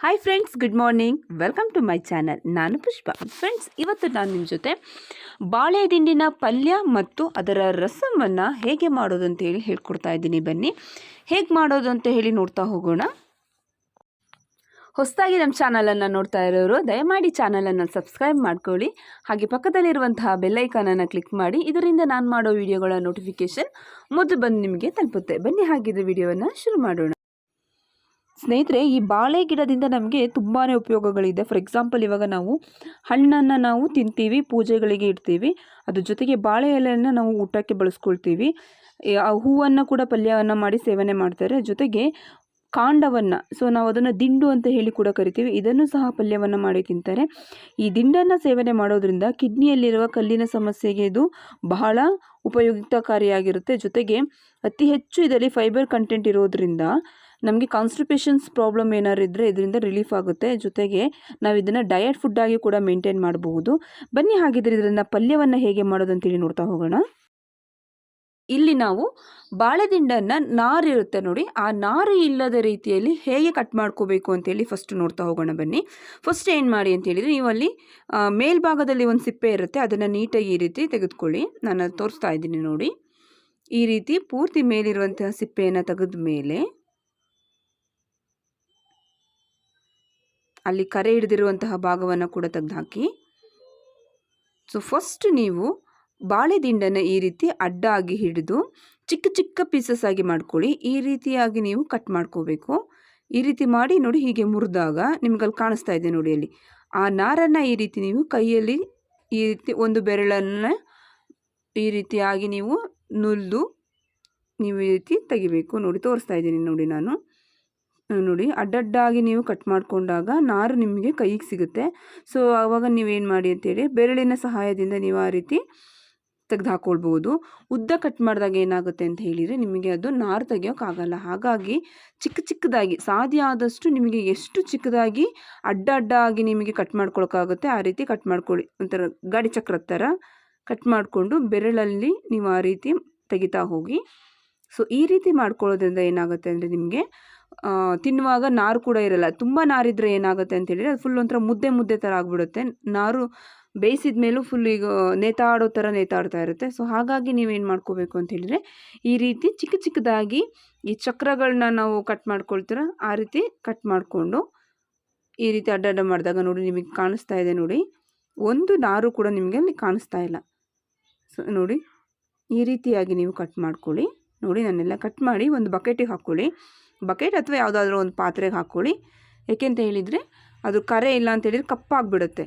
Hi friends good morning welcome to my channel ನಾನು Pushpa. Friends ಇವತ್ತು ನಾನು ನಿಮ್ಮ ಜೊತೆ ಬಾಳೆ ದಿಂಡಿನ ಪಲ್ಯ ಮತ್ತು ಅದರ ರಸವನ್ನು ಹೇಗೆ ಮಾಡೋದು ಅಂತ ಹೇಳಿ ಹೇಳ್ಕೊಡ್ತಾ ಇದ್ದೀನಿ. ಬನ್ನಿ, ಹೇಗೆ ಮಾಡೋದು ಅಂತ ಹೇಳಿ ನೋಡ್ತಾ ಹೋಗೋಣ. ಹೊಸದಾಗಿ ನಮ್ಮ ಚಾನಲನ್ನು ನೋಡ್ತಾ ಇರೋರು, ದಯಮಾಡಿ ಚಾನಲನ್ನು ಸಬ್ಸ್ಕ್ರೈಬ್ ಮಾಡ್ಕೊಳ್ಳಿ. ಹಾಗೆ ಪಕ್ಕದಲ್ಲಿರುವಂತಹ ಬೆಲ್ಲೈಕನನ್ನು ಕ್ಲಿಕ್ ಮಾಡಿ. ಇದರಿಂದ ನಾನು ಮಾಡೋ ವಿಡಿಯೋಗಳ ನೋಟಿಫಿಕೇಷನ್ ಮೊದಲು ಬಂದು ನಿಮಗೆ ತಲುಪುತ್ತೆ. ಬನ್ನಿ ಹಾಗಿದ್ದ ವಿಡಿಯೋವನ್ನು ಶುರು ಮಾಡೋಣ. ಸ್ನೇಹಿತರೆ, ಈ ಬಾಳೆ ಗಿಡದಿಂದ ನಮಗೆ ತುಂಬಾ ಉಪಯೋಗಗಳಿದೆ. ಫಾರ್ ಎಕ್ಸಾಂಪಲ್ ಇವಾಗ ನಾವು ಹಣ್ಣನ್ನು ನಾವು ತಿಂತೀವಿ, ಪೂಜೆಗಳಿಗೆ ಇಡ್ತೀವಿ. ಅದ್ರ ಜೊತೆಗೆ ಬಾಳೆ ಎಲೆಯನ್ನು ನಾವು ಊಟಕ್ಕೆ ಬಳಸ್ಕೊಳ್ತೀವಿ. ಆ ಹೂವನ್ನು ಕೂಡ ಪಲ್ಯವನ್ನು ಮಾಡಿ ಸೇವನೆ ಮಾಡ್ತಾರೆ. ಜೊತೆಗೆ ಕಾಂಡವನ್ನು ಸೊ ನಾವು ಅದನ್ನು ದಿಂಡು ಅಂತ ಹೇಳಿ ಕೂಡ ಕರಿತೀವಿ. ಇದನ್ನು ಸಹ ಪಲ್ಯವನ್ನು ಮಾಡಿ ತಿಂತಾರೆ. ಈ ದಿಂಡನ್ನು ಸೇವನೆ ಮಾಡೋದ್ರಿಂದ ಕಿಡ್ನಿಯಲ್ಲಿರುವ ಕಲ್ಲಿನ ಸಮಸ್ಯೆಗೆ ಇದು ಬಹಳ ಉಪಯುಕ್ತಕಾರಿಯಾಗಿರುತ್ತೆ. ಜೊತೆಗೆ ಅತಿ ಹೆಚ್ಚು ಇದರಲ್ಲಿ ಫೈಬರ್ ಕಂಟೆಂಟ್ ಇರೋದ್ರಿಂದ ನಮಗೆ ಕಾನ್ಸ್ಟಿಪೇಷನ್ಸ್ ಪ್ರಾಬ್ಲಮ್ ಏನಾದ್ರು ಇದ್ದರೆ ಇದರಿಂದ ರಿಲೀಫ್ ಆಗುತ್ತೆ. ಜೊತೆಗೆ ನಾವು ಇದನ್ನು ಡಯಟ್ ಫುಡ್ಡಾಗಿ ಕೂಡ ಮೇಂಟೈನ್ ಮಾಡಬಹುದು. ಬನ್ನಿ ಹಾಗಿದ್ರೆ ಇದರಿಂದ ಪಲ್ಯವನ್ನು ಹೇಗೆ ಮಾಡೋದು ಅಂತೇಳಿ ನೋಡ್ತಾ ಹೋಗೋಣ. ಇಲ್ಲಿ ನಾವು ಬಾಳೆದಿಂಡನ್ನು ನಾರು ಇರುತ್ತೆ ನೋಡಿ. ಆ ನಾರು ಇಲ್ಲದ ರೀತಿಯಲ್ಲಿ ಹೇಗೆ ಕಟ್ ಮಾಡ್ಕೋಬೇಕು ಅಂತೇಳಿ ಫಸ್ಟ್ ನೋಡ್ತಾ ಹೋಗೋಣ ಬನ್ನಿ. ಫಸ್ಟ್ ಏನು ಮಾಡಿ ಅಂತ ಹೇಳಿದರೆ ನೀವು ಅಲ್ಲಿ ಮೇಲ್ಭಾಗದಲ್ಲಿ ಒಂದು ಸಿಪ್ಪೆ ಇರುತ್ತೆ. ಅದನ್ನು ನೀಟಾಗಿ ಈ ರೀತಿ ತೆಗೆದುಕೊಳ್ಳಿ. ನಾನು ತೋರಿಸ್ತಾ ಇದ್ದೀನಿ ನೋಡಿ. ಈ ರೀತಿ ಪೂರ್ತಿ ಮೇಲಿರುವಂತಹ ಸಿಪ್ಪೆಯನ್ನು ತೆಗೆದ ಮೇಲೆ ಅಲ್ಲಿ ಕರೆ ಹಿಡಿದಿರುವಂತಹ ಭಾಗವನ್ನು ಕೂಡ ತೆಗೆದುಹಾಕಿ. ಸೊ ಫಸ್ಟ್ ನೀವು ಬಾಳೆ ದಿಂಡನ್ನು ಈ ರೀತಿ ಅಡ್ಡಾಗಿ ಹಿಡಿದು ಚಿಕ್ಕ ಚಿಕ್ಕ ಪೀಸಸ್ ಆಗಿ ಮಾಡ್ಕೊಳ್ಳಿ. ಈ ರೀತಿಯಾಗಿ ನೀವು ಕಟ್ ಮಾಡ್ಕೋಬೇಕು. ಈ ರೀತಿ ಮಾಡಿ ನೋಡಿ ಹೀಗೆ ಮುರಿದಾಗ ನಿಮ್ಗಲ್ಲಿ ಕಾಣಿಸ್ತಾ ಇದೆ ನೋಡಿ ಅಲ್ಲಿ. ಆ ನಾರನ್ನು ಈ ರೀತಿ ನೀವು ಕೈಯಲ್ಲಿ ಈ ರೀತಿ ಒಂದು ಬೆರಳನ್ನು ಈ ರೀತಿಯಾಗಿ ನೀವು ನುಲ್ದು ನೀವು ಈ ರೀತಿ ತೆಗಿಬೇಕು. ನೋಡಿ, ತೋರಿಸ್ತಾ ಇದ್ದೀನಿ ನೋಡಿ ನಾನು. ನೋಡಿ, ಅಡ್ಡಡ್ಡಾಗಿ ನೀವು ಕಟ್ ಮಾಡಿಕೊಂಡಾಗ ನಾರು ನಿಮಗೆ ಕೈಗೆ ಸಿಗುತ್ತೆ. ಸೊ ಆವಾಗ ನೀವೇನು ಮಾಡಿ ಅಂತೇಳಿ, ಬೆರಳಿನ ಸಹಾಯದಿಂದ ನೀವು ಆ ರೀತಿ ತೆಗೆದು ಹಾಕ್ಕೊಳ್ಬೋದು ಉದ್ದ ಕಟ್ ಮಾಡಿದಾಗ ಏನಾಗುತ್ತೆ ಅಂತ ಹೇಳಿದರೆ, ನಿಮಗೆ ಅದು ನಾರು ತೆಗಿಯೋಕ್ಕಾಗಲ್ಲ. ಹಾಗಾಗಿ, ಚಿಕ್ಕ ಚಿಕ್ಕದಾಗಿ, ಸಾಧ್ಯ ಆದಷ್ಟು ನಿಮಗೆ ಎಷ್ಟು ಚಿಕ್ಕದಾಗಿ ಅಡ್ಡ ಅಡ್ಡಾಗಿ ನಿಮಗೆ ಕಟ್ ಮಾಡ್ಕೊಳಕ್ಕಾಗುತ್ತೆ, ಆ ರೀತಿ ಕಟ್ ಮಾಡ್ಕೊಳ್ಳಿ. ಒಂಥರ ಗಾಡಿ ಚಕ್ರದ ಥರ ಕಟ್ ಮಾಡಿಕೊಂಡು ಬೆರಳಲ್ಲಿ ನೀವು ಆ ರೀತಿ ತೆಗಿತಾ ಹೋಗಿ. ಸೊ ಈ ರೀತಿ ಮಾಡ್ಕೊಳ್ಳೋದ್ರಿಂದ ಏನಾಗುತ್ತೆ ಅಂದರೆ ನಿಮಗೆ ತಿನ್ನುವಾಗ ನಾರು ಕೂಡ ಇರಲ್ಲ. ತುಂಬ ನಾರಿದ್ರೆ ಏನಾಗುತ್ತೆ ಅಂತ ಹೇಳಿದ್ರೆ ಅದು ಫುಲ್ ಒಂಥರ ಮುದ್ದೆ ಮುದ್ದೆ ಥರ ಆಗಿಬಿಡುತ್ತೆ. ನಾರು ಬೇಯಿಸಿದ ಮೇಲೂ ಫುಲ್ ಈಗ ನೇತಾಡೋ ಥರ ನೇತಾಡ್ತಾ ಇರುತ್ತೆ. ಸೊ ಹಾಗಾಗಿ ನೀವೇನು ಮಾಡ್ಕೋಬೇಕು ಅಂತ ಹೇಳಿದರೆ ಈ ರೀತಿ ಚಿಕ್ಕ ಚಿಕ್ಕದಾಗಿ ಈ ಚಕ್ರಗಳನ್ನ ನಾವು ಕಟ್ ಮಾಡ್ಕೊಳ್ತೀರ, ಆ ರೀತಿ ಕಟ್ ಮಾಡಿಕೊಂಡು ಈ ರೀತಿ ಅಡ್ಡಡ್ಡ ಮಾಡಿದಾಗ ನೋಡಿ ನಿಮಗೆ ಕಾಣಿಸ್ತಾ ಇದೆ ನೋಡಿ. ಒಂದು ನಾರು ಕೂಡ ನಿಮಗೆ ಅಲ್ಲಿ ಕಾಣಿಸ್ತಾ ಇಲ್ಲ. ಸೊ ನೋಡಿ ಈ ರೀತಿಯಾಗಿ ನೀವು ಕಟ್ ಮಾಡ್ಕೊಳ್ಳಿ. ನೋಡಿ ನಾನೆಲ್ಲ ಕಟ್ ಮಾಡಿ ಒಂದು ಬಕೆಟಿಗೆ ಹಾಕ್ಕೊಳ್ಳಿ. ಬಕೆಟ್ ಅಥವಾ ಯಾವುದಾದ್ರೂ ಒಂದು ಪಾತ್ರೆಗೆ ಹಾಕ್ಕೊಳ್ಳಿ. ಏಕೆಂತ ಹೇಳಿದರೆ ಅದು ಕರೆ ಇಲ್ಲ ಅಂತ ಹೇಳಿದರೆ ಕಪ್ಪಾಗಿಬಿಡುತ್ತೆ.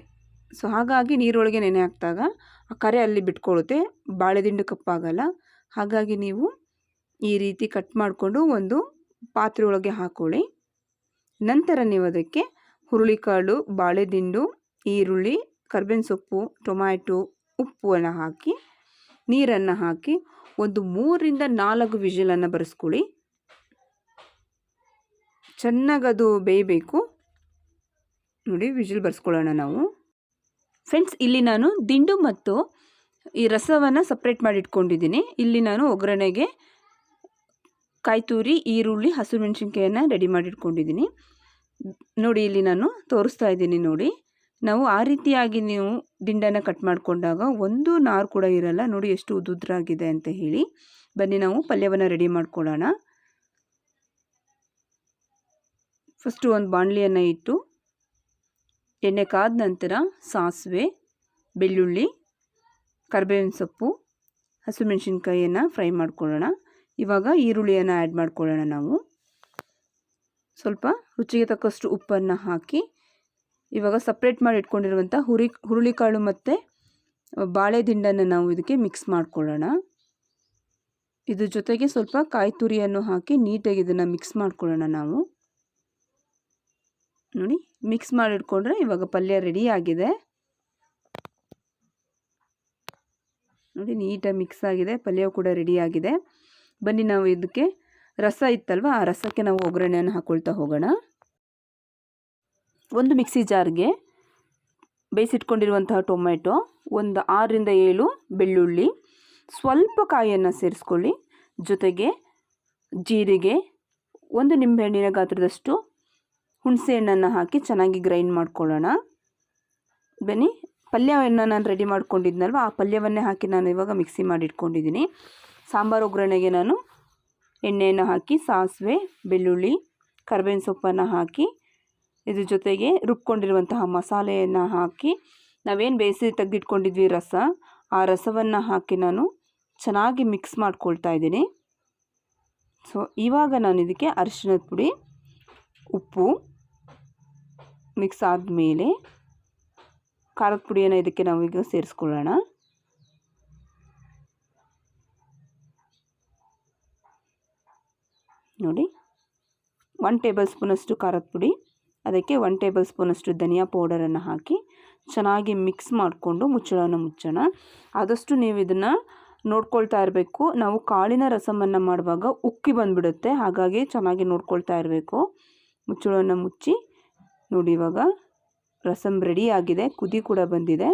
ಸೊ ಹಾಗಾಗಿ ನೀರೊಳಗೆ ನೆನೆ ಹಾಕಿದಾಗ ಆ ಕರೆ ಅಲ್ಲಿ ಬಿಟ್ಕೊಳ್ಳುತ್ತೆ. ಬಾಳೆದಿಂಡು ಕಪ್ಪಾಗಲ್ಲ. ಹಾಗಾಗಿ ನೀವು ಈ ರೀತಿ ಕಟ್ ಮಾಡಿಕೊಂಡು ಒಂದು ಪಾತ್ರೆ ಒಳಗೆ ಹಾಕ್ಕೊಳ್ಳಿ. ನಂತರ ನೀವು ಅದಕ್ಕೆ ಹುರುಳಿಕಾಳು, ಬಾಳೆದಿಂಡು, ಈರುಳ್ಳಿ, ಕರ್ಬೇವಿನ ಸೊಪ್ಪು, ಟೊಮ್ಯಾಟೊ ಉಪ್ಪನ್ನು ಹಾಕಿ, ನೀರನ್ನು ಹಾಕಿ ಒಂದು ಮೂರರಿಂದ ನಾಲ್ಕು ವಿಷಲನ್ನು ಬರೆಸ್ಕೊಳ್ಳಿ. ಚೆನ್ನಾಗದು ಬೇಯಬೇಕು. ನೋಡಿ, ವಿಜಿಲ್ ಬರ್ಸ್ಕೊಳ್ಳೋಣ ನಾವು. ಫ್ರೆಂಡ್ಸ್, ಇಲ್ಲಿ ನಾನು ದಿಂಡು ಮತ್ತು ಈ ರಸವನ್ನು ಸಪ್ರೇಟ್ ಮಾಡಿ ಇಟ್ಕೊಂಡಿದ್ದೀನಿ. ಇಲ್ಲಿ ನಾನು ಒಗ್ಗರಣೆಗೆ ಕಾಯಿ ತುರಿ ಈರುಳ್ಳಿ, ಹಸಿರು ಮೆಣಸಿನ್ಕಾಯನ್ನು ರೆಡಿ ಮಾಡಿ ಇಟ್ಕೊಂಡಿದ್ದೀನಿ. ನೋಡಿ, ಇಲ್ಲಿ ನಾನು ತೋರಿಸ್ತಾ ಇದ್ದೀನಿ ನೋಡಿ. ನಾವು ಆ ರೀತಿಯಾಗಿ ನೀವು ದಿಂಡನ್ನು ಕಟ್ ಮಾಡಿಕೊಂಡಾಗ ಒಂದು ನಾರು ಕೂಡ ಇರಲ್ಲ. ನೋಡಿ, ಎಷ್ಟು ಉದ್ದುದ್ರಾಗಿದೆ ಅಂತ ಹೇಳಿ. ಬನ್ನಿ, ನಾವು ಪಲ್ಯವನ್ನು ರೆಡಿ ಮಾಡ್ಕೊಳ್ಳೋಣ. ಫಸ್ಟು ಒಂದು ಬಾಣಲಿಯನ್ನು ಇಟ್ಟು ಎಣ್ಣೆ ಕಾದ ನಂತರ ಸಾಸಿವೆ, ಬೆಳ್ಳುಳ್ಳಿ, ಕರಿಬೇವಿನ ಸೊಪ್ಪು ಹಸಿಮೆಣಸಿನ್ಕಾಯಿಯನ್ನು ಫ್ರೈ ಮಾಡ್ಕೊಳ್ಳೋಣ. ಇವಾಗ ಈರುಳ್ಳಿಯನ್ನು ಆ್ಯಡ್ ಮಾಡ್ಕೊಳ್ಳೋಣ ನಾವು. ಸ್ವಲ್ಪ ರುಚಿಗೆ ತಕ್ಕಷ್ಟು ಉಪ್ಪನ್ನು ಹಾಕಿ ಇವಾಗ ಸಪ್ರೇಟ್ ಮಾಡಿ ಇಟ್ಕೊಂಡಿರುವಂಥ ಹುರಿ, ಹುರುಳಿಕಾಳು ಮತ್ತು ಬಾಳೆ ದಿಂಡನ್ನು ನಾವು ಇದಕ್ಕೆ ಮಿಕ್ಸ್ ಮಾಡ್ಕೊಳ್ಳೋಣ. ಇದ್ರ ಜೊತೆಗೆ ಸ್ವಲ್ಪ ಕಾಯಿ ತುರಿಯನ್ನು ಹಾಕಿ ನೀಟಾಗಿ ಇದನ್ನು ಮಿಕ್ಸ್ ಮಾಡ್ಕೊಳ್ಳೋಣ ನಾವು. ನೋಡಿ ಮಿಕ್ಸ್ ಮಾಡಿಟ್ಕೊಂಡ್ರೆ ಇವಾಗ ಪಲ್ಯ ರೆಡಿ ಆಗಿದೆ. ನೋಡಿ ನೀಟಾಗಿ ಮಿಕ್ಸ್ ಆಗಿದೆ ಪಲ್ಯ ಕೂಡ ರೆಡಿ ಆಗಿದೆ. ಬನ್ನಿ ನಾವು ಇದಕ್ಕೆ ರಸ ಇತ್ತಲ್ವ, ಆ ರಸಕ್ಕೆ ನಾವು ಒಗ್ಗರಣೆಯನ್ನು ಹಾಕ್ಕೊಳ್ತಾ ಹೋಗೋಣ. ಒಂದು ಮಿಕ್ಸಿ ಜಾರ್ಗೆ ಬೇಯಿಸಿಟ್ಕೊಂಡಿರುವಂತಹ ಟೊಮೆಟೊ ಒಂದು ಆರರಿಂದ ಏಳು ಬೆಳ್ಳುಳ್ಳಿ, ಸ್ವಲ್ಪ ಕಾಯಿಯನ್ನು ಸೇರಿಸ್ಕೊಳ್ಳಿ. ಜೊತೆಗೆ ಜೀರಿಗೆ, ಒಂದು ನಿಂಬೆಹಣ್ಣಿನ ಗಾತ್ರದಷ್ಟು ಹುಣಸೆ ಹಣ್ಣನ್ನು ಹಾಕಿ ಚೆನ್ನಾಗಿ ಗ್ರೈಂಡ್ ಮಾಡ್ಕೊಳ್ಳೋಣ. ಬನ್ನಿ ಪಲ್ಯವನ್ನು ನಾನು ರೆಡಿ ಮಾಡ್ಕೊಂಡಿದ್ನಲ್ವ? ಆ ಪಲ್ಯವನ್ನೇ ಹಾಕಿ ನಾನು ಇವಾಗ ಮಿಕ್ಸಿ ಮಾಡಿಟ್ಕೊಂಡಿದ್ದೀನಿ ಸಾಂಬಾರು ಒಗ್ಗರಣೆಗೆ ನಾನು ಎಣ್ಣೆಯನ್ನು ಹಾಕಿ ಸಾಸಿವೆ, ಬೆಳ್ಳುಳ್ಳಿ, ಕರ್ಬೇವಿನ ಸೊಪ್ಪನ್ನು ಹಾಕಿ, ಇದ್ರ ಜೊತೆಗೆ ರುಬ್ಕೊಂಡಿರುವಂತಹ ಮಸಾಲೆಯನ್ನು ಹಾಕಿ, ನಾವೇನು ಬೇಯಿಸಿ ತೆಗೆದಿಟ್ಕೊಂಡಿದ್ವಿ ರಸ, ಆ ರಸವನ್ನು ಹಾಕಿ ನಾನು ಚೆನ್ನಾಗಿ ಮಿಕ್ಸ್ ಮಾಡ್ಕೊಳ್ತಾ ಇದ್ದೀನಿ. ಸೊ ಇವಾಗ ನಾನು ಇದಕ್ಕೆ ಅರಿಶಿಣದ ಪುಡಿ, ಉಪ್ಪು ಮಿಕ್ಸ್ ಆದಮೇಲೆ ಖಾರದ ಪುಡಿಯನ್ನು ಇದಕ್ಕೆ ನಾವು ಈಗ ಸೇರಿಸ್ಕೊಳ್ಳೋಣ. ನೋಡಿ ಒನ್ ಟೇಬಲ್ ಸ್ಪೂನಷ್ಟು ಖಾರದ ಪುಡಿ, ಅದಕ್ಕೆ ಒನ್ ಟೇಬಲ್ ಸ್ಪೂನಷ್ಟು ಧನಿಯಾ ಪೌಡರನ್ನು ಹಾಕಿ ಚೆನ್ನಾಗಿ ಮಿಕ್ಸ್ ಮಾಡಿಕೊಂಡು ಮುಚ್ಚಳನ ಮುಚ್ಚೋಣ. ಆದಷ್ಟು ನೀವು ಇದನ್ನು ನೋಡ್ಕೊಳ್ತಾ ಇರಬೇಕು. ನಾವು ಕಾಳಿನ ರಸಮನ್ನು ಮಾಡುವಾಗ ಉಕ್ಕಿ ಬಂದುಬಿಡುತ್ತೆ. ಹಾಗಾಗಿ ಚೆನ್ನಾಗಿ ನೋಡ್ಕೊಳ್ತಾ ಇರಬೇಕು. ಮುಚ್ಚಳವನ್ನು ಮುಚ್ಚಿ ನೋಡಿ ಇವಾಗ ರಸಮ್ ರೆಡಿ ಆಗಿದೆ ಕುದಿ ಕೂಡ ಬಂದಿದೆ.